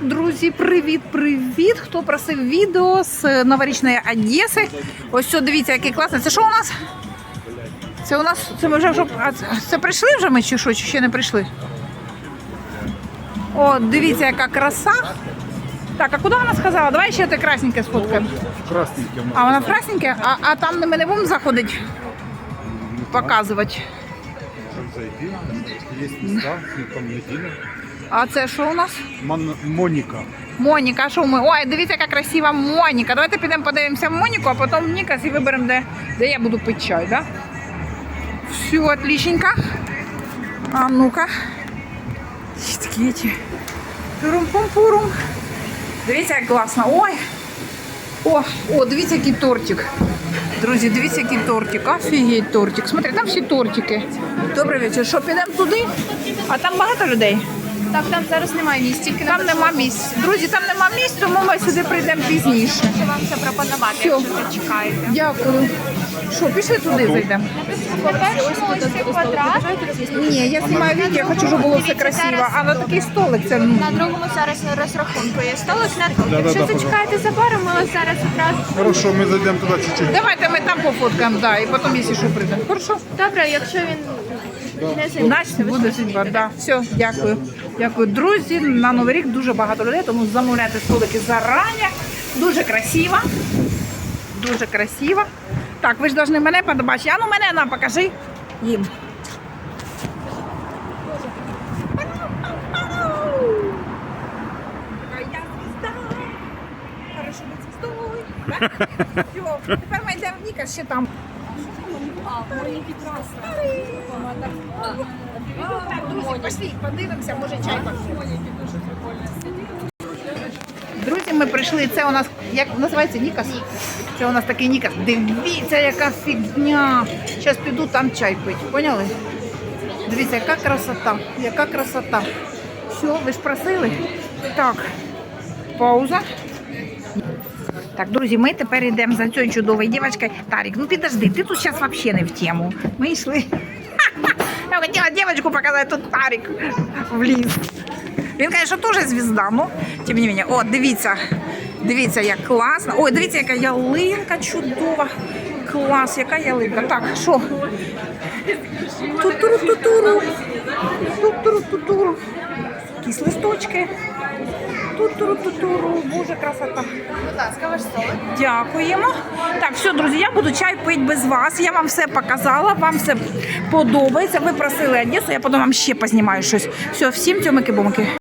Так, друзі, привіт, привіт! Хто просив відео з новорічної Одеси? Ось все, дивіться, який класний. Це що у нас? Це у нас це ми вже вже- це- прийшли вже ми чи що? Чи ще не прийшли? О, дивіться, яка краса. Так, а куди вона сказала? Давай ще те красненьке сфоткаємо. Красненьким. А вона красненьке, а, а там ми не будемо заходити показувати. Зайди. Места, ну, там неділя. А це що у нас? Мон... Моніка. Моніка, що ми? Ой, дивіться, яка красива Моніка. Давайте підемо подивимося Моніку, а потім Нікас і виберемо, де, де я буду пити чай, да? Все, отличненько. А ну-ка. Такі ті. Турум-пум-пурум. Дивіться, як класно. Ой. О, о, дивіться, який тортик. Друзі, дивіться, який тортик. Офігеть тортик. Смотри, там всі тортики. Добрий вечір. Що, підемо туди? А там багато людей? Так, там зараз немає місць, тільки Там нема місць. Друзі, там нема місць, тому ми сюди прийдемо пізніше. Що вам це пропонувати, Всьо. якщо ви чекаєте. Дякую. Що, пішли туди зайдемо? По-перше, ось цей квадрат. Ні, я знімаю відео, я хочу, щоб було все красиво. А на такий столик це ну. На другому зараз на розрахунку є столик. На... Якщо зачекаєте за баром, ми ось зараз одразу. Хорошо, ми зайдемо туди чуть-чуть. Давайте ми там пофоткаємо, да, і потім, якщо що, прийдемо. Хорошо? Добре, якщо він. Значить, буде судьба. Да. Все, дякую. Дякую. Друзі, на Новий рік дуже багато людей, тому замовляйте столики зарані. Дуже красиво. Дуже красиво. Так, ви ж повинні мене побачити. А ну мене нам покажи їм. Хорошо? Всьо, Тепер ми йдемо в Нікас, ще там. Друзі, пошли, подивимося, може чай. Друзі, ми прийшли. Це у нас як називається Нікас? Це у нас такий Нікас. Дивіться, яка фігня. Зараз піду там чай пити. Поняли? Дивіться, яка красота, яка красота. Все, ви ж просили? Так, пауза. Так, друзі, ми тепер йдемо за цією чудовою дівчинкою. Тарік, ну підожди, ти тут зараз взагалі не в тему. Ми йшли. Я хотіла дівчинку показати, тут Тарік вліз. Він, звісно, теж звізда, ну, тим не менше. О, дивіться, дивіться, як класно. Ой, дивіться, яка ялинка чудова. Клас, яка ялинка. Так, що? Ту-туру-ту-туру. Ту-туру-ту-туру. Якісь листочки. Ту-туру-ту-туру. Боже, красота. Будь ласка, ваш столик. Дякуємо. Так, все, друзі, я буду чай пити без вас. Я вам все показала, вам все подобається. Ви просили Одесу, я потім вам ще познімаю щось. Все, всім тьомики-бомики.